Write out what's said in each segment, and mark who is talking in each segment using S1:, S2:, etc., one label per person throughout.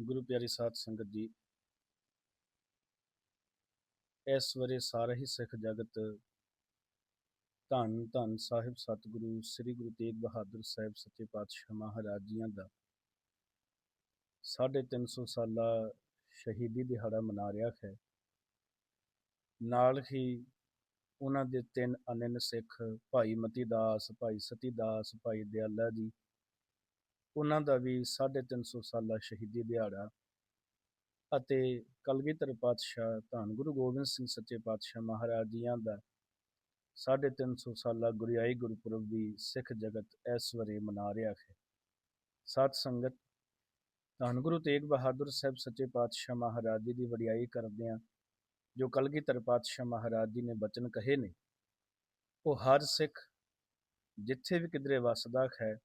S1: ਗੁਰੂ ਪਿਆਰੀ ਸਾਧ ਸੰਗਤ ਜੀ, ਇਸ ਵਰੇ ਸਾਰਾ ਹੀ ਸਿੱਖ ਜਗਤ ਧੰਨ ਧੰਨ ਸਾਹਿਬ ਸਤਿਗੁਰੂ, ਸ੍ਰੀ ਗੁਰੂ ਤੇਗ ਬਹਾਦਰ ਸਾਹਿਬ ਸੱਚੇ ਪਾਤਸ਼ਾਹ ਮਹਾਰਾਜ ਜੀਆਂ ਦਾ। 350 ਸਾਲਾ ਸ਼ਹੀਦੀ ਦਿਹਾੜਾ ਮਨਾ ਰਿਹਾ ਹੈ। ਨਾਲ ਹੀ ਉਹਨਾਂ ਦੇ ਤਿੰਨ ਅਨੰਨ ਸਿੱਖ, ਭਾਈ ਮਤੀ ਦਾਸ, ਭਾਈ ਸਤੀ ਦਾਸ, ਭਾਈ ਦਿਆਲਾ ਜੀ ਉਹਨਾਂ ਦਾ ਵੀ 350 ਸਾਲਾ ਸ਼ਹੀਦੀ ਦਿਹਾੜਾ ਅਤੇ ਕਲਗੀਧਰ ਪਾਤਸ਼ਾਹ, ਧੰਨ ਗੁਰੂ ਗੋਬਿੰਦ ਸਿੰਘ ਸੱਚੇ ਪਾਤਸ਼ਾਹ ਮਹਾਰਾਜ ਜੀਆਂ ਦਾ 350 ਸਾਲਾ ਗੁਰਿਆਈ ਗੁਰਪੁਰਬ ਵੀ ਸਿੱਖ ਜਗਤ ਇਸ ਵਰੇ ਮਨਾ ਰਿਹਾ ਹੈ। ਸਾਧ ਸੰਗਤ, ਧੰਨ ਗੁਰੂ ਤੇਗ ਬਹਾਦਰ ਸਾਹਿਬ ਸੱਚੇ ਪਾਤਸ਼ਾਹ ਮਹਾਰਾਜ ਜੀ ਦੀ ਵਡਿਆਈ ਕਰਦੇ ਹਾਂ, ਜੋ ਕਲਗੀਧਰ ਪਾਤਸ਼ਾਹ ਮਹਾਰਾਜ ਜੀ ਨੇ ਬਚਨ ਕਹੇ ਨੇ, ਉਹ ਹਰ ਸਿੱਖ ਜਿੱਥੇ ਵੀ ਕਿਧਰੇ ਵਸਦਾ ਹੈ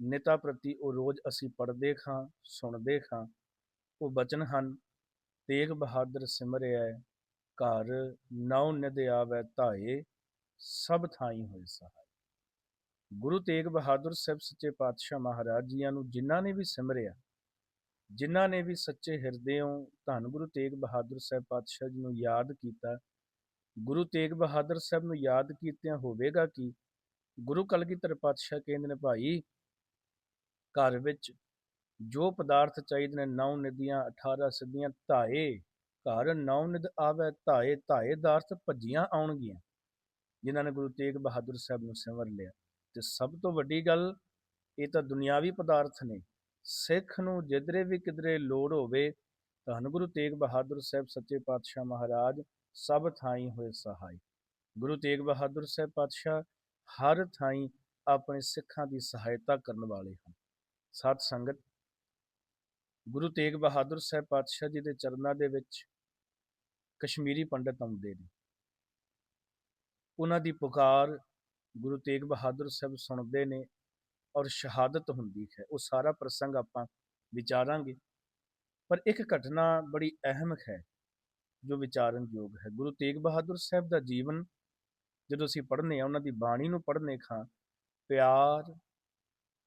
S1: ਨਿਤਾ ਪ੍ਰਤੀ ਉਹ ਰੋਜ਼ ਅਸੀਂ ਪੜ੍ਹਦੇ ਖਾਂ, ਸੁਣਦੇ ਖਾਂ। ਉਹ ਬਚਨ ਹਨ, ਤੇਗ ਬਹਾਦਰ ਸਿਮਰਿਆ ਘਰ ਨਉ ਨਿਦ ਆਵੈ ਧਾਏ, ਸਭ ਥਾਈ ਹੋਏ ਸਹਾਈ। ਗੁਰੂ ਤੇਗ ਬਹਾਦਰ ਸਾਹਿਬ ਸੱਚੇ ਪਾਤਸ਼ਾਹ ਮਹਾਰਾਜ ਜੀਆਂ ਨੂੰ ਜਿਨ੍ਹਾਂ ਨੇ ਵੀ ਸਿਮਰਿਆ, ਜਿਨ੍ਹਾਂ ਨੇ ਵੀ ਸੱਚੇ ਹਿਰਦਿਓਂ ਧੰਨ ਗੁਰੂ ਤੇਗ ਬਹਾਦਰ ਸਾਹਿਬ ਪਾਤਸ਼ਾਹ ਜੀ ਨੂੰ ਯਾਦ ਕੀਤਾ, ਗੁਰੂ ਤੇਗ ਬਹਾਦਰ ਸਾਹਿਬ ਨੂੰ ਯਾਦ ਕੀਤਿਆਂ ਹੋਵੇਗਾ ਕਿ? ਗੁਰੂ ਕਲਗੀਧਰ ਪਾਤਸ਼ਾਹ ਕਹਿੰਦੇ ਨੇ, ਭਾਈ ਘਰ ਵਿੱਚ ਜੋ ਪਦਾਰਥ ਚਾਹੀਦੇ ਨੇ, ਨੌ ਨਦੀਆਂ 18 ਸਿੱਧੀਆਂ, ਧਾਏ। ਘਰ ਨੌ ਨਿਦ ਆਵੇ, ਧਾਏ ਧਾਏ ਦਾਰਥ ਭੱਜੀਆਂ ਆਉਣਗੀਆਂ। ਜਿਨ੍ਹਾਂ ਨੇ ਗੁਰੂ ਤੇਗ ਬਹਾਦਰ ਸਾਹਿਬ ਨੂੰ ਸਿਮਰ ਲਿਆ। ਤੇ ਸਭ ਤੋਂ ਵੱਡੀ ਗੱਲ, ਇਹ ਤਾਂ ਦੁਨਿਆਵੀ ਪਦਾਰਥ ਨੇ। ਸਿੱਖ ਨੂੰ ਜਿੱਧਰੇ ਵੀ ਕਿਧਰੇ ਲੋੜ ਹੋਵੇ, ਧੰਨ ਗੁਰੂ ਤੇਗ ਬਹਾਦਰ ਸਾਹਿਬ ਸੱਚੇ ਪਾਤਸ਼ਾਹ ਮਹਾਰਾਜ, ਸਭ ਥਾਈਂ ਹੋਏ ਸਹਾਈ। ਗੁਰੂ ਤੇਗ ਬਹਾਦਰ ਸਾਹਿਬ ਪਾਤਸ਼ਾਹ ਹਰ ਥਾਈਂ ਆਪਣੇ ਸਿੱਖਾਂ ਦੀ ਸਹਾਇਤਾ ਕਰਨ ਵਾਲੇ ਹਨ। ਸਾਧ ਸੰਗਤ, ਗੁਰੂ ਤੇਗ ਬਹਾਦਰ ਸਾਹਿਬ ਪਾਤਸ਼ਾਹ ਜੀ ਦੇ ਚਰਨਾਂ ਦੇ ਵਿੱਚ ਕਸ਼ਮੀਰੀ ਪੰਡਤ ਆਉਂਦੇ ਨੇ। ਉਹਨਾਂ ਦੀ ਪੁਕਾਰ ਗੁਰੂ ਤੇਗ ਬਹਾਦਰ ਸਾਹਿਬ ਸੁਣਦੇ ਨੇ ਔਰ ਸ਼ਹਾਦਤ ਹੁੰਦੀ ਹੈ। ਉਹ ਸਾਰਾ ਪ੍ਰਸੰਗ ਆਪਾਂ ਵਿਚਾਰਾਂਗੇ। ਪਰ ਇੱਕ ਘਟਨਾ ਬੜੀ ਅਹਿਮ ਹੈ, ਜੋ ਵਿਚਾਰਨ ਯੋਗ ਹੈ। ਗੁਰੂ ਤੇਗ ਬਹਾਦਰ ਸਾਹਿਬ ਦਾ ਜੀਵਨ ਜਦੋਂ ਅਸੀਂ ਪੜ੍ਹਨੇ ਆ ਉਹਨਾਂ ਦੀ ਬਾਣੀ ਨੂੰ ਪੜ੍ਹਨੇ ਖਾਂ, ਪਿਆਰ,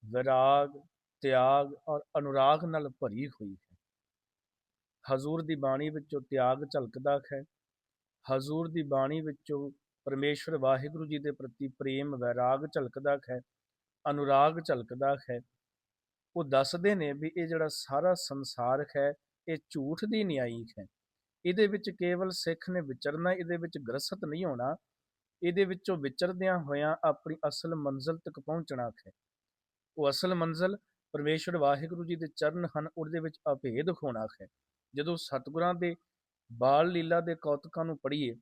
S1: ਵਿਰਾਗ ਤਿਆਗ ਔਰ ਅਨੁਰਾਗ ਨਾਲ ਭਰੀ ਹੋਈ ਹੈ। ਹਜ਼ੂਰ ਦੀ ਬਾਣੀ ਵਿੱਚੋਂ ਤਿਆਗ ਝਲਕਦਾ ਹੈ। ਹਜ਼ੂਰ ਦੀ ਬਾਣੀ ਵਿੱਚੋਂ ਪਰਮੇਸ਼ਵਰ ਵਾਹਿਗੁਰੂ ਜੀ ਦੇ ਪ੍ਰਤੀ ਪ੍ਰੇਮ, ਵੈਰਾਗ ਝਲਕਦਾ ਹੈ, ਅਨੁਰਾਗ ਝਲਕਦਾ ਹੈ। ਉਹ ਦੱਸਦੇ ਨੇ ਵੀ ਇਹ ਜਿਹੜਾ ਸਾਰਾ ਸੰਸਾਰ ਹੈ, ਇਹ ਝੂਠ ਦੀ ਨਿਆਈ ਹੈ। ਇਹਦੇ ਵਿੱਚ ਕੇਵਲ ਸਿੱਖ ਨੇ ਵਿਚਰਨਾ, ਇਹਦੇ ਵਿੱਚ ਗ੍ਰਸਤ ਨਹੀਂ ਹੋਣਾ। ਇਹਦੇ ਵਿੱਚੋਂ ਵਿਚਰਦਿਆਂ ਹੋਇਆਂ ਆਪਣੀ ਅਸਲ ਮੰਜ਼ਲ ਤੱਕ ਪਹੁੰਚਣਾ ਹੈ। ਉਹ ਅਸਲ ਮੰਜ਼ਲ ਪਰਮੇਸ਼ਵਰ ਵਾਹਿਗੁਰੂ ਜੀ ਦੇ ਚਰਨ ਹਨ, ਉਹਦੇ ਵਿੱਚ ਅਭੇਦ ਹੋਣਾ ਹੈ ਜਦੋਂ ਸਤਿਗੁਰਾਂ ਦੇ ਬਾਲ ਲੀਲਾ ਦੇ ਕੌਤਕਾਂ ਨੂੰ ਪੜ੍ਹੀਏ,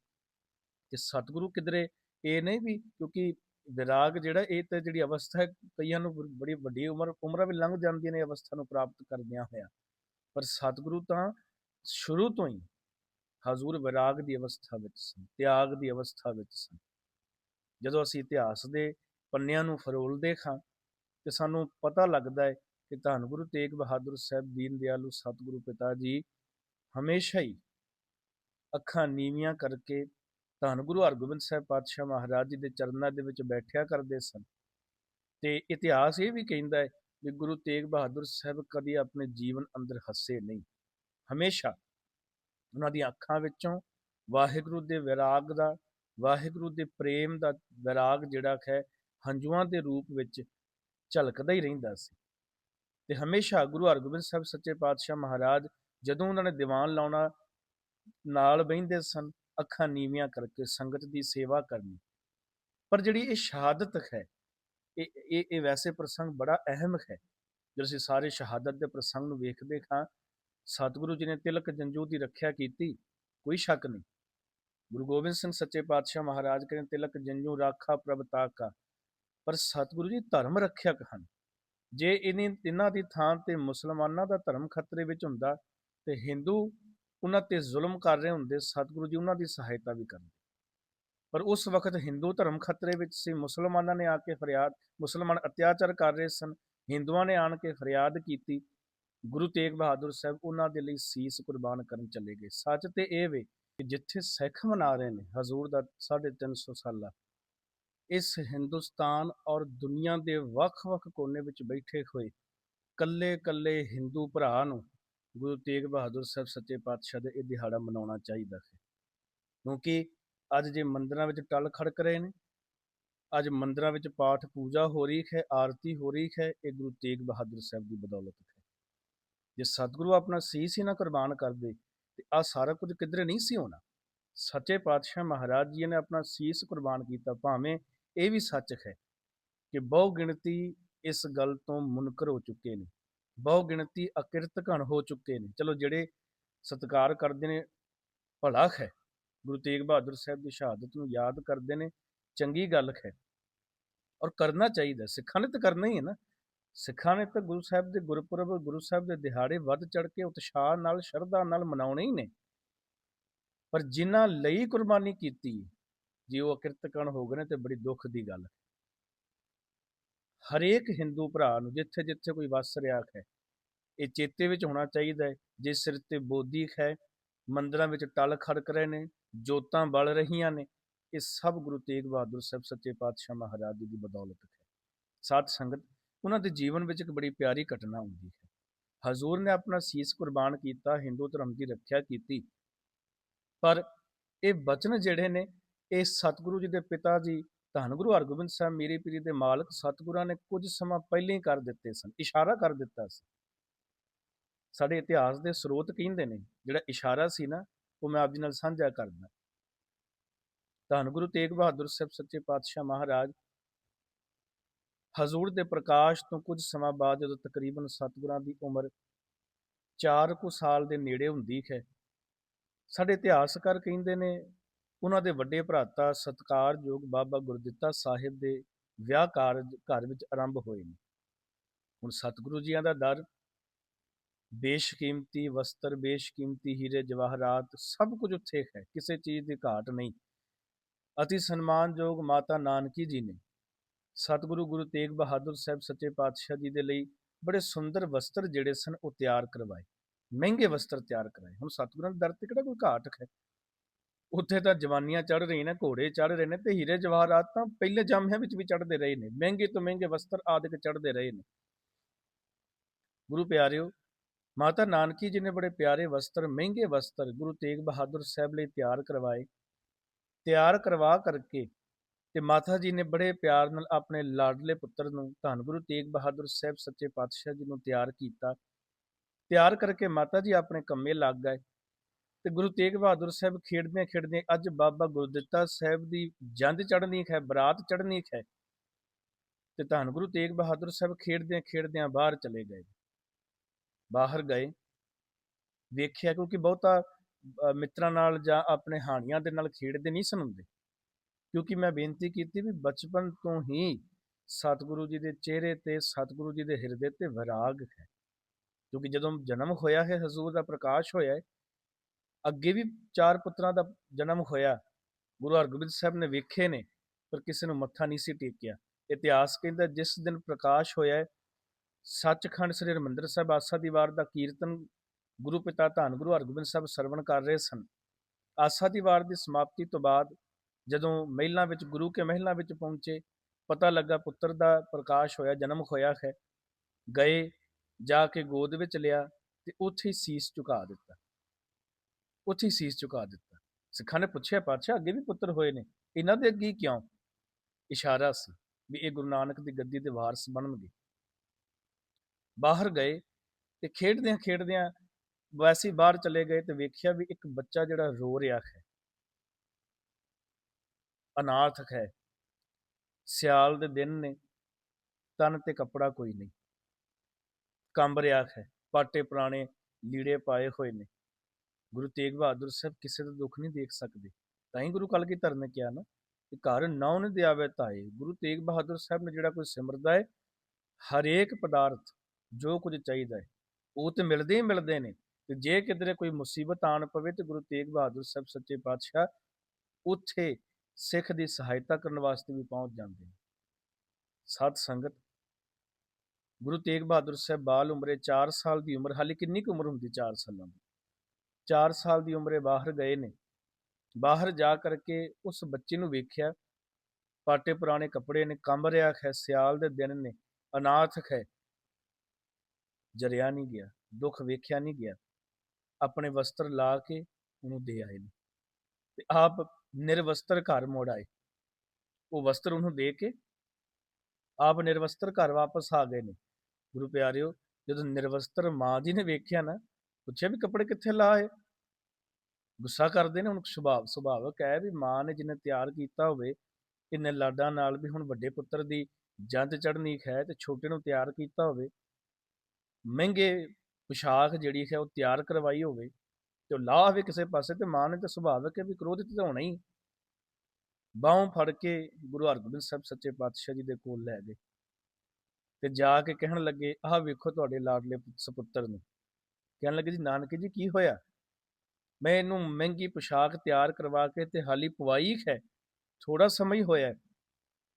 S1: ਤੇ ਸਤਿਗੁਰੂ ਕਿਧਰੇ ਇਹ ਨਹੀਂ ਵੀ, ਕਿਉਂਕਿ ਵਿਰਾਗ ਜਿਹੜਾ, ਇਹ ਤੇ ਜਿਹੜੀ ਅਵਸਥਾ ਹੈ, ਕਈਆਂ ਨੂੰ ਬੜੀ ਵੱਡੀ ਉਮਰ, ਉਮਰਾਂ ਵੀ ਲੰਘ ਜਾਂਦੀਆਂ ਨੇ ਅਵਸਥਾ ਨੂੰ ਪ੍ਰਾਪਤ ਕਰਦਿਆਂ ਹੋਇਆ। ਪਰ ਸਤਿਗੁਰੂ ਤਾਂ ਸ਼ੁਰੂ ਤੋਂ ਹੀ ਹਜ਼ੂਰ ਵਿਰਾਗ ਦੀ ਅਵਸਥਾ ਵਿੱਚ ਸਨ, ਤਿਆਗ ਦੀ ਅਵਸਥਾ ਵਿੱਚ ਸਨ। ਜਦੋਂ ਅਸੀਂ ਇਤਿਹਾਸ ਦੇ ਪੰਨਿਆਂ ਨੂੰ ਫਰੋਲਦੇ ਖਾਂ ਤੇ ਸਾਨੂੰ ਪਤਾ ਲੱਗਦਾ ਹੈ ਕਿ ਧੰਨ ਗੁਰੂ ਤੇਗ ਬਹਾਦਰ ਸਾਹਿਬ ਦੀਨ ਦਿਆਲੂ ਸਤਿਗੁਰੂ ਪਿਤਾ ਜੀ ਹਮੇਸ਼ਾ ਹੀ ਅੱਖਾਂ ਨੀਵੀਆਂ ਕਰਕੇ ਧੰਨ ਗੁਰੂ ਹਰਗੋਬਿੰਦ ਸਾਹਿਬ ਪਾਤਸ਼ਾਹ ਮਹਾਰਾਜ ਜੀ ਦੇ ਚਰਨਾਂ ਦੇ ਵਿੱਚ ਬੈਠਿਆ ਕਰਦੇ ਸਨ। ਤੇ ਇਤਿਹਾਸ ਇਹ ਵੀ ਕਹਿੰਦਾ ਹੈ ਕਿ ਗੁਰੂ ਤੇਗ ਬਹਾਦਰ ਸਾਹਿਬ ਕਦੀ ਆਪਣੇ ਜੀਵਨ ਅੰਦਰ ਹੱਸੇ ਨਹੀਂ। ਹਮੇਸ਼ਾ ਉਹਨਾਂ ਦੀਆਂ ਅੱਖਾਂ ਵਿੱਚੋਂ ਵਾਹਿਗੁਰੂ ਦੇ ਵਿਰਾਗ ਦਾ, ਵਾਹਿਗੁਰੂ ਦੇ ਪ੍ਰੇਮ ਦਾ ਵਿਰਾਗ ਜਿਹੜਾ ਹੈ, ਹੰਝੂਆਂ ਦੇ ਰੂਪ ਵਿੱਚ ਝਲਕਦਾ ਹੀ ਰਹਿੰਦਾ ਸੀ। ਤੇ ਹਮੇਸ਼ਾ ਗੁਰੂ ਹਰਗੋਬਿੰਦ ਸਾਹਿਬ ਸੱਚੇ ਪਾਤਸ਼ਾਹ ਮਹਾਰਾਜ ਜਦੋਂ ਉਹਨਾਂ ਨੇ ਦੀਵਾਨ ਲਾਉਣਾ ਨਾਲ ਬਹਿੰਦੇ ਸਨ, ਅੱਖਾਂ ਨੀਵੀਆਂ ਕਰਕੇ ਸੰਗਤ ਦੀ ਸੇਵਾ ਕਰਨੀ। ਪਰ ਜਿਹੜੀ ਇਹ ਸ਼ਹਾਦਤ ਹੈ, ਇਹ ਇਹ ਇਹ ਵੈਸੇ ਪ੍ਰਸੰਗ ਬੜਾ ਅਹਿਮ ਹੈ। ਜਦੋਂ ਅਸੀਂ ਸਾਰੇ ਸ਼ਹਾਦਤ ਦੇ ਪ੍ਰਸੰਗ ਨੂੰ ਵੇਖਦੇ ਹਾਂ, ਸਤਿਗੁਰੂ ਜੀ ਨੇ ਤਿਲਕ ਜੰਜੂ ਦੀ ਰੱਖਿਆ ਕੀਤੀ, ਕੋਈ ਸ਼ੱਕ ਨਹੀਂ। ਗੁਰੂ ਗੋਬਿੰਦ ਸਿੰਘ ਸੱਚੇ ਪਾਤਸ਼ਾਹ ਮਹਾਰਾਜ ਕਹਿੰਦੇ ਤਿਲਕ ਜੰਜੂ ਰਾਖਾ ਪ੍ਰਭ ਤਾਕਾ। ਪਰ ਸਤਿਗੁਰੂ ਜੀ ਧਰਮ ਰੱਖਿਅਕ ਹਨ। ਜੇ ਇਨੀ ਇਹਨਾਂ ਦੀ ਥਾਂ ਤੇ ਮੁਸਲਮਾਨਾਂ ਦਾ ਧਰਮ ਖਤਰੇ ਵਿੱਚ ਹੁੰਦਾ ਤੇ ਹਿੰਦੂ ਉਹਨਾਂ ਤੇ ਜ਼ੁਲਮ ਕਰ ਰਹੇ ਹੁੰਦੇ, ਸਤਿਗੁਰੂ ਜੀ ਉਹਨਾਂ ਦੀ ਸਹਾਇਤਾ ਵੀ ਕਰਦੇ ਪਰ ਉਸ ਵਕਤ ਹਿੰਦੂ ਧਰਮ ਖਤਰੇ ਵਿੱਚ ਸੀ, ਮੁਸਲਮਾਨਾਂ ਨੇ ਆ ਕੇ ਫਰਿਆਦ, ਮੁਸਲਮਾਨ ਅਤਿਆਚਾਰ ਕਰ ਰਹੇ ਸਨ, ਹਿੰਦੂਆਂ ਨੇ ਆਣ ਕੇ ਫਰਿਆਦ ਕੀਤੀ। ਗੁਰੂ ਤੇਗ ਬਹਾਦਰ ਸਾਹਿਬ ਉਹਨਾਂ ਦੇ ਲਈ ਸੀਸ ਕੁਰਬਾਨ ਕਰਨ ਚਲੇ ਗਏ। ਸੱਚ ਤੇ ਇਹ ਵੇ ਕਿ ਜਿੱਥੇ ਸਿੱਖ ਮਨਾ ਰਹੇ ਨੇ, ਹਜ਼ੂਰ ਦਾ 350 ਸਾਲਾ ਇਸ ਹਿੰਦੁਸਤਾਨ ਔਰ ਦੁਨੀਆ ਦੇ ਵੱਖ-ਵੱਖ ਕੋਨੇ ਵਿੱਚ ਬੈਠੇ ਹੋਏ ਕੱਲੇ-ਕੱਲੇ ਹਿੰਦੂ ਭਰਾ ਨੂੰ ਗੁਰੂ ਤੇਗ ਬਹਾਦਰ ਸਾਹਿਬ ਸੱਚੇ ਪਾਤਸ਼ਾਹ ਦਾ ਇਹ ਦਿਹਾੜਾ ਮਨਾਉਣਾ ਚਾਹੀਦਾ ਹੈ। ਕਿਉਂਕਿ ਅੱਜ ਜੇ ਮੰਦਰਾਂ ਵਿੱਚ ਟਲ ਖੜਕ ਰਹੇ ਨੇ, ਅੱਜ ਮੰਦਰਾਂ ਵਿੱਚ ਪਾਠ ਪੂਜਾ ਹੋ ਰਹੀ ਹੈ, ਆਰਤੀ ਹੋ ਰਹੀ ਹੈ, ਇਹ ਗੁਰੂ ਤੇਗ ਬਹਾਦਰ ਸਾਹਿਬ ਦੀ ਬਦੌਲਤ ਹੈ। ਜੇ ਸਤਿਗੁਰੂ ਆਪਣਾ ਸੀਸ ਹੀ ਨਾ ਕੁਰਬਾਨ ਕਰਦੇ, ਤੇ ਆ ਸਾਰਾ ਕੁਝ ਕਿਧਰੇ ਨਹੀਂ ਸੀ ਹੋਣਾ? ਸੱਚੇ ਪਾਤਸ਼ਾਹ ਮਹਾਰਾਜ ਜੀ ਨੇ ਆਪਣਾ ਸੀਸ ਕੁਰਬਾਨ ਕੀਤਾ, ਭਾਵੇਂ ਇਹ ਵੀ ਸੱਚ ਹੈ ਕਿ ਬਹੁ ਗਿਣਤੀ ਇਸ ਗੱਲ ਤੋਂ ਮੁਨਕਰ ਹੋ ਚੁੱਕੇ ਨੇ। ਬਹੁ ਗਿਣਤੀ ਅਕਿਰਤ ਘਣ ਹੋ ਚੁੱਕੇ ਨੇ। ਚਲੋ ਜਿਹੜੇ ਸਤਿਕਾਰ ਕਰਦੇ ਨੇ, ਭਲਾ ਹੈ। ਗੁਰੂ ਤੇਗ ਬਹਾਦਰ ਸਾਹਿਬ ਦੀ ਸ਼ਹਾਦਤ ਨੂੰ ਯਾਦ ਕਰਦੇ ਨੇ, ਚੰਗੀ ਗੱਲ ਹੈ। ਔਰ ਕਰਨਾ ਚਾਹੀਦਾ, ਸਿੱਖਾਂ ਨੇ ਤਾਂ ਕਰਨਾ ਹੀ ਹੈ ਨਾ। ਸਿੱਖਾਂ ਨੇ ਤਾਂ ਗੁਰੂ ਸਾਹਿਬ ਦੇ ਗੁਰਪੁਰਬ, ਗੁਰੂ ਸਾਹਿਬ ਦੇ ਦਿਹਾੜੇ ਵੱਧ ਚੜ ਕੇ ਉਤਸ਼ਾਹ ਨਾਲ, ਸ਼ਰਧਾ ਨਾਲ ਮਨਾਉਣੇ ਹੀ ਨੇ। ਪਰ ਜਿਨ੍ਹਾਂ ਲਈ ਕੁਰਬਾਨੀ ਕੀਤੀ ਜੇ ਉਹ ਅਕਿਰਤਕਣ ਹੋ ਗਏ ਨੇ ਤੇ ਬੜੀ ਦੁੱਖ ਦੀ ਗੱਲ। ਹੈ ਹਰੇਕ ਹਿੰਦੂ ਭਰਾ ਨੂੰ ਜਿੱਥੇ ਜਿੱਥੇ ਕੋਈ ਵਸ ਰਿਹਾ ਹੈ, ਇਹ ਚੇਤੇ ਵਿੱਚ ਹੋਣਾ ਚਾਹੀਦਾ ਹੈ, ਜੇ ਸਿਰ ਤੇ ਬੋਧੀ ਹੈ, ਮੰਦਰਾਂ ਵਿੱਚ ਟਲ ਖੜਕ ਰਹੇ ਨੇ, ਜੋਤਾਂ ਬਲ ਰਹੀਆਂ ਨੇ, ਇਹ ਸਭ ਗੁਰੂ ਤੇਗ ਬਹਾਦਰ ਸਾਹਿਬ ਸੱਚੇ ਪਾਤਸ਼ਾਹ ਮਹਾਰਾਜ ਜੀ ਦੀ ਬਦੌਲਤ ਹੈ। ਸਾਧ ਸੰਗਤ, ਉਹਨਾਂ ਦੇ ਜੀਵਨ ਵਿੱਚ ਇੱਕ ਬੜੀ ਪਿਆਰੀ ਘਟਨਾ ਹੁੰਦੀ ਹੈ। ਹਜ਼ੂਰ ਨੇ ਆਪਣਾ ਸੀਸ ਕੁਰਬਾਨ ਕੀਤਾ, ਹਿੰਦੂ ਧਰਮ ਦੀ ਰੱਖਿਆ ਕੀਤੀ, ਪਰ ਇਹ ਬਚਨ ਜਿਹੜੇ ਨੇ ਇਹ ਸਤਿਗੁਰੂ ਜੀ ਦੇ ਪਿਤਾ ਜੀ, ਧੰਨ ਗੁਰੂ ਹਰਗੋਬਿੰਦ ਸਾਹਿਬ ਮੀਰੀ ਪੀਰੀ ਦੇ ਮਾਲਕ ਸਤਿਗੁਰਾਂ ਨੇ ਕੁਝ ਸਮਾਂ ਪਹਿਲਾਂ ਹੀ ਕਰ ਦਿੱਤੇ ਸਨ, ਇਸ਼ਾਰਾ ਕਰ ਦਿੱਤਾ ਸੀ। ਸਾਡੇ ਇਤਿਹਾਸ ਦੇ ਸਰੋਤ ਕਹਿੰਦੇ ਨੇ, ਜਿਹੜਾ ਇਸ਼ਾਰਾ ਸੀ ਨਾ, ਉਹ ਮੈਂ ਆਪ ਜੀ ਨਾਲ ਸਾਂਝਾ ਕਰਦਾ। ਧੰਨ ਗੁਰੂ ਤੇਗ ਬਹਾਦਰ ਸਾਹਿਬ, ਸੱਚੇ ਪਾਤਸ਼ਾਹ ਮਹਾਰਾਜ, ਹਜ਼ੂਰ ਦੇ ਪ੍ਰਕਾਸ਼ ਤੋਂ ਕੁਝ ਸਮਾਂ ਬਾਅਦ ਜਦੋਂ ਤਕਰੀਬਨ ਸਤਿਗੁਰਾਂ ਦੀ ਉਮਰ 4 ਕੁ ਸਾਲ ਦੇ ਨੇੜੇ ਹੁੰਦੀ ਹੈ, ਸਾਡੇ ਇਤਿਹਾਸਕਾਰ ਕਹਿੰਦੇ ਨੇ ਉਹਨਾਂ ਦੇ ਵੱਡੇ ਭਰਾਤਾ ਸਤਕਾਰਯੋਗ ਬਾਬਾ ਗੁਰਦਿੱਤਾ ਸਾਹਿਬ ਦੇ ਵਿਆਹ ਕਾਰਜ ਘਰ ਵਿੱਚ ਆਰੰਭ ਹੋਏ ਨੇ। ਹੁਣ ਸਤਿਗੁਰੂ ਜੀਆਂ ਦਾ ਦਰ, ਬੇਸ਼ਕੀਮਤੀ ਵਸਤਰ, ਬੇਸ਼ਕੀਮਤੀ ਹੀਰੇ, ਜਵਾਹਰਾਤ ਸਭ ਕੁਝ ਉੱਥੇ ਹੈ, ਕਿਸੇ ਚੀਜ਼ ਦੀ ਘਾਟ ਨਹੀਂ। ਅਤੀ ਸਨਮਾਨਯੋਗ ਮਾਤਾ ਨਾਨਕੀ ਜੀ ਨੇ ਸਤਿਗੁਰੂ ਗੁਰੂ ਤੇਗ ਬਹਾਦਰ ਸਾਹਿਬ ਸੱਚੇ ਪਾਤਸ਼ਾਹ ਜੀ ਦੇ ਲਈ ਬੜੇ ਸੁੰਦਰ ਵਸਤਰ ਜਿਹੜੇ ਸਨ ਉਹ ਤਿਆਰ ਕਰਵਾਏ, ਮਹਿੰਗੇ ਵਸਤਰ ਤਿਆਰ ਕਰਾਏ। ਹੁਣ ਸਤਿਗੁਰਾਂ ਦੇ ਦਰ ਤੇ ਕਿਹੜਾ ਕੋਈ ਘਾਟ ਹੈ? ਉੱਥੇ ਤਾਂ ਜਵਾਨੀਆਂ ਚੜ ਰਹੀਆਂ ਨੇ, ਘੋੜੇ ਚੜ ਰਹੇ ਨੇ ਤੇ ਹੀਰੇ ਜਵਾਹਰਾਤ ਤਾਂ ਪਹਿਲੇ ਜਾਮਿਆਂ ਵਿੱਚ ਵੀ ਚੜਦੇ ਰਹੇ ਨੇ, ਮਹਿੰਗੇ ਤੋਂ ਮਹਿੰਗੇ ਵਸਤਰ ਆਦਿਕ ਚੜਦੇ ਰਹੇ ਨੇ। ਗੁਰੂ ਪਿਆਰਿਓ, ਮਾਤਾ ਨਾਨਕੀ ਜੀ ਨੇ ਬੜੇ ਪਿਆਰੇ ਵਸਤਰ, ਮਹਿੰਗੇ ਵਸਤਰ ਗੁਰੂ ਤੇਗ ਬਹਾਦਰ ਸਾਹਿਬ ਲਈ ਤਿਆਰ ਕਰਵਾਏ। ਤਿਆਰ ਕਰਵਾ ਕਰਕੇ ਤੇ ਮਾਤਾ ਜੀ ਨੇ ਬੜੇ ਪਿਆਰ ਨਾਲ ਆਪਣੇ ਲਾਡਲੇ ਪੁੱਤਰ ਨੂੰ ਧੰਨ ਗੁਰੂ ਤੇਗ ਬਹਾਦਰ ਸਾਹਿਬ ਸੱਚੇ ਪਾਤਸ਼ਾਹ ਜੀ ਨੂੰ ਤਿਆਰ ਕੀਤਾ। ਤਿਆਰ ਕਰਕੇ ਮਾਤਾ ਜੀ ਆਪਣੇ ਕੰਮੇ ਲੱਗ ਗਏ। ਤੇ ਗੁਰੂ ਤੇਗ ਬਹਾਦਰ ਸਾਹਿਬ ਖੇਡਦੇ ਖੇਡਦੇ ਅੱਜ ਬਾਬਾ ਗੁਰਦਿੱਤਾ ਸਾਹਿਬ ਦੀ ਜੰਦ ਚੜ੍ਹਨੀ ਹੈ ਬਰਾਤ ਚੜ੍ਹਨੀ ਹੈ ਤੇ ਧੰਨ ਗੁਰੂ ਤੇਗ ਬਹਾਦਰ ਸਾਹਿਬ ਖੇਡਦੇ ਖੇਡਦੇ ਬਾਹਰ ਚਲੇ ਗਏ। ਬਾਹਰ ਗਏ, ਵੇਖਿਆ ਕਿਉਂਕਿ ਬਹੁਤਾ ਮਿੱਤਰਾਂ ਨਾਲ ਜਾਂ ਆਪਣੇ ਹਾਣੀਆਂ ਦੇ ਨਾਲ ਖੇਡਦੇ ਨਹੀਂ ਸਨ ਹੁੰਦੇ। ਕਿਉਂਕਿ ਮੈਂ ਬੇਨਤੀ ਕੀਤੀ ਵੀ ਬਚਪਨ ਤੋਂ ਹੀ ਸਤਿਗੁਰੂ ਜੀ ਦੇ ਚਿਹਰੇ ਤੇ ਸਤਿਗੁਰੂ ਜੀ ਦੇ ਹਿਰਦੇ ਤੇ ਵਿਰਾਗ ਹੈ। ਕਿਉਂਕਿ ਜਦੋਂ ਜਨਮ ਹੋਇਆ ਹੈ, ਹਜ਼ੂਰ ਦਾ ਪ੍ਰਕਾਸ਼ ਹੋਇਆ ਹੈ ਅੱਗੇ ਵੀ ਚਾਰ ਪੁੱਤਰਾਂ ਦਾ ਜਨਮ ਹੋਇਆ। ਗੁਰੂ ਹਰਗੋਬਿੰਦ ਸਾਹਿਬ ਨੇ ਵੇਖੇ ਨੇ, ਪਰ ਕਿਸੇ ਨੂੰ ਮੱਥਾ ਨਹੀਂ ਸੀ ਟੇਕਿਆ। ਇਤਿਹਾਸ ਕਹਿੰਦਾ, ਜਿਸ ਦਿਨ ਪ੍ਰਕਾਸ਼ ਹੋਇਆ ਸੱਚਖੰਡ ਸ੍ਰੀ ਹਰਿਮੰਦਰ ਸਾਹਿਬ ਆਸਾ ਦੀ ਵਾਰ ਦਾ ਕੀਰਤਨ ਗੁਰੂ ਪਿਤਾ ਧੰਨ ਗੁਰੂ ਹਰਗੋਬਿੰਦ ਸਾਹਿਬ ਸਰਵਣ ਕਰ ਰਹੇ ਸਨ। ਆਸਾ ਦੀ ਵਾਰ ਦੀ ਸਮਾਪਤੀ ਤੋਂ ਬਾਅਦ ਜਦੋਂ ਮਹਿਲਾਂ ਵਿੱਚ, ਗੁਰੂ ਕੇ ਮਹਿਲਾਂ ਵਿੱਚ ਪਹੁੰਚੇ, ਪਤਾ ਲੱਗਾ ਪੁੱਤਰ ਦਾ ਪ੍ਰਕਾਸ਼ ਹੋਇਆ, ਜਨਮ ਹੋਇਆ ਹੈ। ਗਏ, ਜਾ ਕੇ ਗੋਦ ਵਿੱਚ ਲਿਆ ਤੇ ਉੱਥੇ ਹੀ ਸੀਸ ਝੁਕਾ ਦਿੱਤਾ। ਉੱਥੇ ਹੀ ਸੀਸ ਝੁਕਾ ਦਿੱਤਾ। ਸਿੱਖਾਂ ਨੇ ਪੁੱਛਿਆ, ਪਾਤਸ਼ਾਹ, ਅੱਗੇ ਵੀ ਪੁੱਤਰ ਹੋਏ ਨੇ? ਇਹਨਾਂ ਦੇ ਅੱਗੇ ਕਿਉਂ? ਇਸ਼ਾਰਾ ਸੀ ਵੀ ਇਹ ਗੁਰੂ ਨਾਨਕ ਦੀ ਗੱਦੀ ਦੇ ਵਾਰਸ ਬਣਨਗੇ। ਬਾਹਰ ਗਏ ਤੇ ਖੇਡਦਿਆਂ ਖੇਡਦਿਆਂ ਵੈਸੇ ਬਾਹਰ ਚਲੇ ਗਏ ਤੇ ਵੇਖਿਆ ਵੀ ਇੱਕ ਬੱਚਾ ਜਿਹੜਾ ਰੋ ਰਿਹਾ ਹੈ। ਅਨਾਥ ਹੈ। ਸਿਆਲ ਦੇ ਦਿਨ ਨੇ। ਤਨ ਤੇ ਕੱਪੜਾ ਕੋਈ ਨਹੀਂ। ਕੰਬ ਰਿਹਾ ਹੈ। ਪਾਟੇ ਪੁਰਾਣੇ ਲੀੜੇ ਪਾਏ ਹੋਏ ਨੇ। ਗੁਰੂ ਤੇਗ ਬਹਾਦਰ ਸਾਹਿਬ ਕਿਸੇ ਦਾ ਦੁੱਖ ਨਹੀਂ ਦੇਖ ਸਕਦੇ। ਤਾਂ ਹੀ ਗੁਰੂ ਕਲਗੀਧਰ ਨੇ ਕਿਹਾ ਨਾ ਕਿ ਘਰ ਨੌ ਨ ਦਿਆਵੇ ਤਾਏ ਗੁਰੂ ਤੇਗ ਬਹਾਦਰ ਸਾਹਿਬ ਨੇ ਜਿਹੜਾ ਕੋਈ ਸਿਮਰਦਾ ਹੈ, ਹਰੇਕ ਪਦਾਰਥ ਜੋ ਕੁਝ ਚਾਹੀਦਾ ਹੈ, ਉਹ ਤੇ ਮਿਲਦੇ ਹੀ ਮਿਲਦੇ ਨੇ। ਤੇ ਜੇ ਕਿਧਰੇ ਕੋਈ ਮੁਸੀਬਤ ਆਣ ਪਵੇ ਤੇ ਗੁਰੂ ਤੇਗ ਬਹਾਦਰ ਸਾਹਿਬ ਸੱਚੇ ਪਾਤਸ਼ਾਹ ਉੱਥੇ ਸਿੱਖ ਦੀ ਸਹਾਇਤਾ ਕਰਨ ਵਾਸਤੇ ਵੀ ਪਹੁੰਚ ਜਾਂਦੇ ਨੇ। ਸਾਧ ਸੰਗਤ ਗੁਰੂ ਤੇਗ ਬਹਾਦਰ ਸਾਹਿਬ ਬਾਲ ਉਮਰੇ 4 ਸਾਲ ਦੀ ਉਮਰ, ਹਾਲੇ ਕਿੰਨੀ ਕੁ ਉਮਰ ਹੁੰਦੀ 4 ਸਾਲਾਂ ਦੀ? 4 ਸਾਲ ਦੀ ਉਮਰੇ ਬਾਹਰ ਗਏ ਨੇ। ਬਾਹਰ ਜਾ ਕਰਕੇ ਉਸ ਬੱਚੇ ਨੂੰ ਵੇਖਿਆ, ਪਾਟੇ ਪੁਰਾਣੇ ਕੱਪੜੇ ਨੇ, ਕੰਬ ਰਿਹਾ ਹੈ, ਸਿਆਲ ਦੇ ਦਿਨ ਨੇ, ਅਨਾਥ ਹੈ। ਜਰਿਆ ਨਹੀਂ ਗਿਆ, ਦੁੱਖ ਵੇਖਿਆ ਨਹੀਂ ਗਿਆ। ਆਪਣੇ ਵਸਤਰ ਲਾ ਕੇ ਉਹਨੂੰ ਦੇ ਆਏ ਨੇ ਤੇ ਆਪ ਨਿਰਵਸਤਰ ਘਰ ਮੋੜ ਆਏ। ਉਹ ਵਸਤਰ ਉਹਨੂੰ ਦੇ ਕੇ ਆਪ ਨਿਰਵਸਤਰ ਘਰ ਵਾਪਸ ਆ ਗਏ ਨੇ। ਗੁਰੂ ਪਿਆਰਿਓ, ਜਦੋਂ ਨਿਰਵਸਤਰ ਮਾਂ ਜੀ ਨੇ ਵੇਖਿਆ ਨਾ ਪੁੱਛਿਆ ਵੀ ਕੱਪੜੇ ਕਿੱਥੇ ਲਾਏ? ਗੁੱਸਾ ਕਰਦੇ ਨੇ ਹੁਣ ਸੁਭਾਵ ਸੁਭਾਵਕ ਹੈ ਵੀ ਮਾਂ ਨੇ ਜਿਹਨੇ ਤਿਆਰ ਕੀਤਾ ਹੋਵੇ, ਇੰਨੇ ਲਾਡਾਂ ਨਾਲ ਵੀ ਹੁਣ ਵੱਡੇ ਪੁੱਤਰ ਦੀ ਜੰਜ ਚੜਨੀ ਹੈ ਤੇ ਛੋਟੇ ਨੂੰ ਤਿਆਰ ਕੀਤਾ ਹੋਵੇ, ਮਹਿੰਗੇ ਪੁਸ਼ਾਕ ਜਿਹੜੀ ਹੈ ਉਹ ਤਿਆਰ ਕਰਵਾਈ ਹੋਵੇ ਤੇ ਉਹ ਲਾ ਹੋਵੇ ਕਿਸੇ ਪਾਸੇ ਤੇ ਮਾਂ ਨੇ ਤਾਂ ਸੁਭਾਵਕ ਹੈ ਵੀ ਕ੍ਰੋਧਿਤ ਤਾਂ ਹੋਣਾ ਹੀ। ਬਾਹੋਂ ਫੜ ਕੇ ਗੁਰੂ ਹਰਗੋਬਿੰਦ ਸਾਹਿਬ ਸੱਚੇ ਪਾਤਸ਼ਾਹ ਜੀ ਦੇ ਕੋਲ ਲੈ ਗਏ ਤੇ ਜਾ ਕੇ ਕਹਿਣ ਲੱਗੇ, ਆਹ ਵੇਖੋ ਤੁਹਾਡੇ ਲਾਡਲੇ ਪੁੱਤ- ਸਪੁੱਤਰ ਨੂੰ। ਕਹਿਣ ਲੱਗੇ, ਜੀ ਨਾਨਕ ਜੀ, ਕੀ ਹੋਇਆ? ਮੈਂ ਇਹਨੂੰ ਮਹਿੰਗੀ ਪੁਸ਼ਾਕ ਤਿਆਰ ਕਰਵਾ ਕੇ ਤੇ ਹਾਲੀ ਪਵਾਈ ਹੈ ਥੋੜਾ ਸਮਾਂ ਹੀ ਹੋਇਆ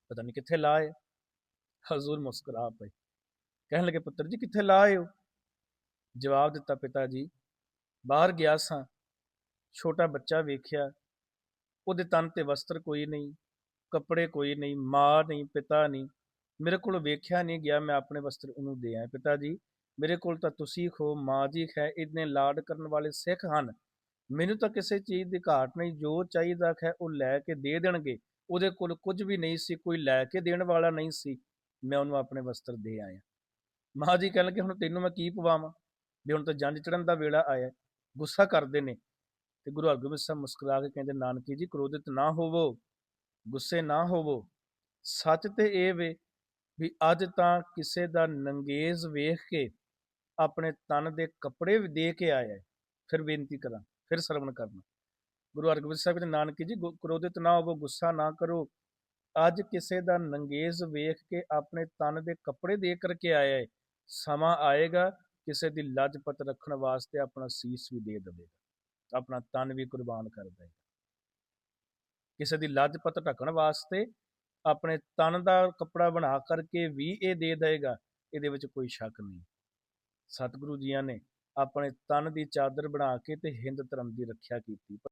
S1: ਪਤਾ ਨਹੀਂ ਕਿੱਥੇ ਲਾਏ ਹਜ਼ੂਰ ਮੁਸਕਰਾ ਪਏ। ਕਹਿਣ ਲੱਗੇ, ਪੁੱਤਰ ਜੀ, ਕਿੱਥੇ ਲਾਏ ਹੋ? ਜਵਾਬ ਦਿੱਤਾ, ਪਿਤਾ ਜੀ, ਬਾਹਰ ਗਿਆ ਸਾਂ। ਛੋਟਾ ਬੱਚਾ ਵੇਖਿਆ। ਉਹਦੇ ਤਨ ਤੇ ਵਸਤਰ ਕੋਈ ਨਹੀਂ, ਕੱਪੜੇ ਕੋਈ ਨਹੀਂ, ਮਾਂ ਨਹੀਂ, ਪਿਤਾ ਨਹੀਂ। ਮੇਰੇ ਕੋਲ ਵੇਖਿਆ ਨਹੀਂ ਗਿਆ। ਮੈਂ ਆਪਣੇ ਵਸਤਰ ਉਹਨੂੰ ਦੇ ਆਇਆ। ਪਿਤਾ ਜੀ ਮੇਰੇ ਕੋਲ ਤਾਂ ਤੁਸੀਂ ਖੋ, ਮਾਂ ਜੀ ਹੈ ਇੰਨੇ ਲਾਡ ਕਰਨ ਵਾਲੇ ਸਿੱਖ ਹਨ। ਮੈਨੂੰ ਤਾਂ ਕਿਸੇ ਚੀਜ਼ ਦੀ ਘਾਟ ਨਹੀਂ, ਜੋ ਚਾਹੀਦਾ ਹੈ ਉਹ ਲੈ ਕੇ ਦੇ ਦੇਣਗੇ। ਉਹਦੇ ਕੋਲ ਕੁਝ ਵੀ ਨਹੀਂ ਸੀ, ਕੋਈ ਲੈ ਕੇ ਦੇਣ ਵਾਲਾ ਨਹੀਂ ਸੀ। ਮੈਂ ਉਹਨੂੰ ਆਪਣੇ ਵਸਤਰ ਦੇ ਆਇਆ। ਮਾਂ ਜੀ ਕਹਿਣ ਲੱਗੇ, ਹੁਣ ਤੈਨੂੰ ਮੈਂ ਕੀ ਪਵਾਵਾਂ? ਵੀ ਹੁਣ ਤਾਂ ਜੰਜ ਚੜਨ ਦਾ ਵੇਲਾ ਆਇਆ। ਗੁੱਸਾ ਕਰਦੇ ਨੇ। ਤੇ ਗੁਰੂ ਹਰਗੋਬਿੰਦ ਸਾਹਿਬ ਮੁਸਕਰਾ ਕੇ ਕਹਿੰਦੇ, ਨਾਨਕੀ ਜੀ, ਕ੍ਰੋਧਿਤ ਨਾ ਹੋਵੋ, ਗੁੱਸੇ ਨਾ ਹੋਵੋ। ਸੱਚ ਤੇ ਇਹ ਵੇ ਵੀ ਅੱਜ ਤਾਂ ਕਿਸੇ ਦਾ ਨੰਗੇਜ਼ ਵੇਖ ਕੇ ਆਪਣੇ ਤਨ ਦੇ ਕੱਪੜੇ ਵੀ ਦੇ ਕੇ ਆਇਆ ਹੈ। ਫਿਰ ਬੇਨਤੀ ਕਰਾਂ, ਫਿਰ ਸਰਵਣ ਕਰਨਾ। ਗੁਰੂ ਹਰਗੋਬਿੰਦ ਸਾਹਿਬ ਦੇ ਨਾਨਕੀ ਜੀ ਕ੍ਰੋਧਿਤ ਨਾ ਹੋਵੋ, ਗੁੱਸਾ ਨਾ ਕਰੋ। ਅੱਜ ਕਿਸੇ ਦਾ ਨੰਗੇਜ਼ ਵੇਖ ਕੇ ਆਪਣੇ ਤਨ ਦੇ ਕੱਪੜੇ ਦੇ ਕਰਕੇ ਆਇਆ ਹੈ, ਸਮਾਂ ਆਏਗਾ, ਕਿਸੇ ਦੀ ਲੱਜਪਤ ਰੱਖਣ ਵਾਸਤੇ ਆਪਣਾ ਸੀਸ ਵੀ ਦੇ ਦੇਵੇਗਾ, ਆਪਣਾ ਤਨ ਵੀ ਕੁਰਬਾਨ ਕਰ ਦੇਵੇਗਾ। ਕਿਸੇ ਦੀ ਲੱਜਪਤ ਢੱਕਣ ਵਾਸਤੇ ਆਪਣੇ ਤਨ ਦਾ ਕੱਪੜਾ ਬਣਾ ਕਰਕੇ ਵੀ ਇਹ ਦੇ ਦੇਵੇਗਾ, ਇਹਦੇ ਵਿੱਚ ਕੋਈ ਸ਼ੱਕ ਨਹੀਂ। ਸਤਿਗੁਰੂ ਜੀਆਂ ਨੇ ਆਪਣੇ ਤਨ ਦੀ ਚਾਦਰ ਬਣਾ ਕੇ ਤੇ ਹਿੰਦ ਧਰਮ ਦੀ ਰੱਖਿਆ ਕੀਤੀ।